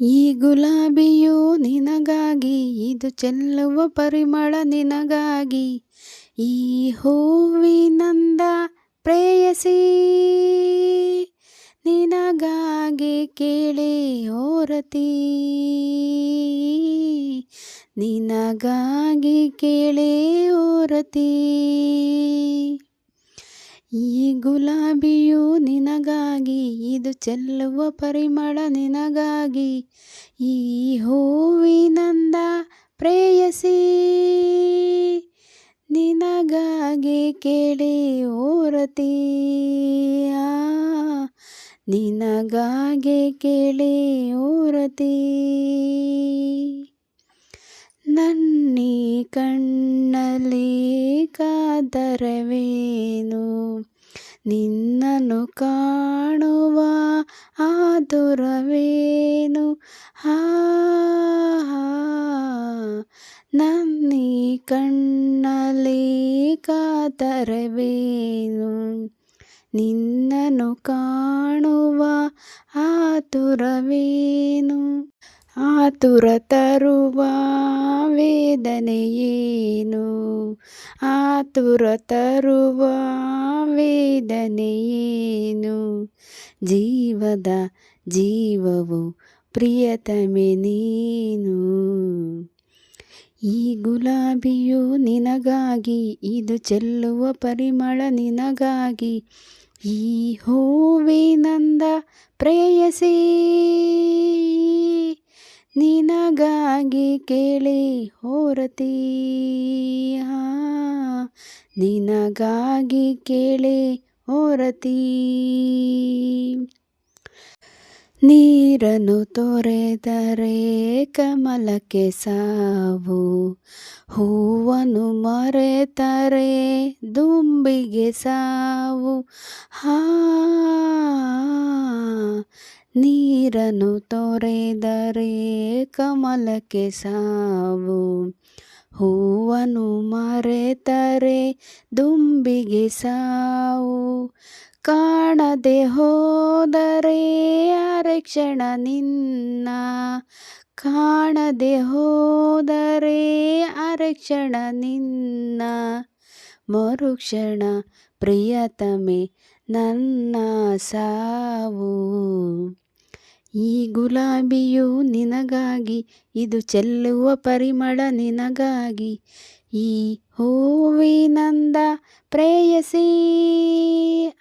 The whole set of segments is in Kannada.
ಈ ಗುಲಾಬಿಯು ನಿನಗಾಗಿ, ಇದು ಚೆಲ್ಲುವ ಪರಿಮಳ ನಿನಗಾಗಿ. ಈ ಹೂವಿನಂದ ಪ್ರೇಯಸಿ, ನಿನಗಾಗಿ ಕೇಳಿ ಓರತಿ ನಿನಗಾಗಿ ಕೇಳಿ ಓರತಿ ಈ ಗುಲಾಬಿಯು ನಿನಗಾಗಿ, ಇದು ಚೆಲ್ಲುವ ಪರಿಮಳ ನಿನಗಾಗಿ. ಈ ಹೂವಿನಂದ ಪ್ರೇಯಸಿ, ನಿನಗಾಗಿ ಕೇಳಿ ಓರತಿ. ನಿನಗಾಗಿ ಕೇಳಿ ಓರತಿ. ನನ್ನಿ ಕಣ್ಣಲ್ಲಿ ಕಾದರವೇನು ಆತುರವೇನು ಹಾ ನನ್ನಿ ಕಣ್ಣಲ್ಲಿ ಕಾತರವೇನು? ನಿನ್ನನ್ನು ಕಾಣುವ ಆತುರವೇನು? ಆತುರ ತರುವ ವೇದನೆಯೇನು ಆತುರ ತರುವ ವೇದನೆಯೇನು ಜೀವದ ಜೀವವು ಪ್ರಿಯತಮೆ ನೀನು. ಈ ಗುಲಾಬಿಯು ನಿನಗಾಗಿ, ಇದು ಚೆಲ್ಲುವ ಪರಿಮಳ ನಿನಗಾಗಿ, ಈ ಹೂವಿನಂದ ಪ್ರೇಯಸಿ. ನಿನಗಾಗಿ ಕೇಳಿ ಹೋರತಿ. ನಿನಗಾಗಿ ಕೇಳಿ ಹೋರತಿ. ನೀರನ್ನು ತೊರೆದರೆ ಕಮಲಕ್ಕೆ ಸಾವು ಹೂವನ್ನು ಮರೆತರೆ ದುಂಬಿಗೆ ಸಾವು. ಹಾ ನೀರನ್ನು ತೊರೆದರೆ ಕಮಲಕ್ಕೆ ಸಾವು. ಹೂವನು ಮರೆತರೆ ದುಂಬಿಗೆ ಸಾವು. ಕಾಣದೆ ಹೋದರೆ ಅರೆಕ್ಷಣ ನಿನ್ನ. ಕಾಣದೆ ಹೋದರೆ ಅರೆಕ್ಷಣ ನಿನ್ನ. ಮರುಕ್ಷಣ ಪ್ರಿಯತಮೆ ನನ್ನ ಸಾವು. ಈ ಗುಲಾಬಿಯು ನಿನಗಾಗಿ, ಇದು ಚೆಲ್ಲುವ ಪರಿಮಳ ನಿನಗಾಗಿ. ಈ ಹೂವಿನಂದ ಪ್ರೇಯಸಿ,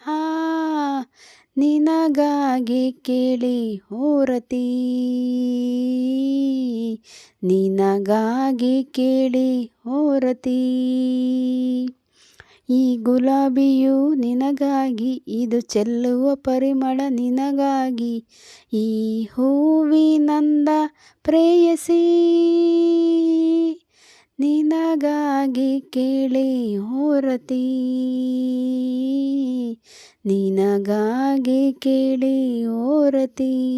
ಆ ನಿನಗಾಗಿ ಕೇಳಿ ಹೋರತಿ. ನಿನಗಾಗಿ ಕೇಳಿ ಹೋರತಿ. ಈ ಗುಲಾಬಿಯು ನಿನಗಾಗಿ, ಇದು ಚೆಲ್ಲುವ ಪರಿಮಳ ನಿನಗಾಗಿ. ಈ ಹೂವಿನಂದ ಪ್ರೇಯಸಿ, ನಿನಗಾಗಿ ಕೇಳಿ ಹೊರತಿ. ನಿನಗಾಗಿ ಕೇಳಿ ಓರತಿ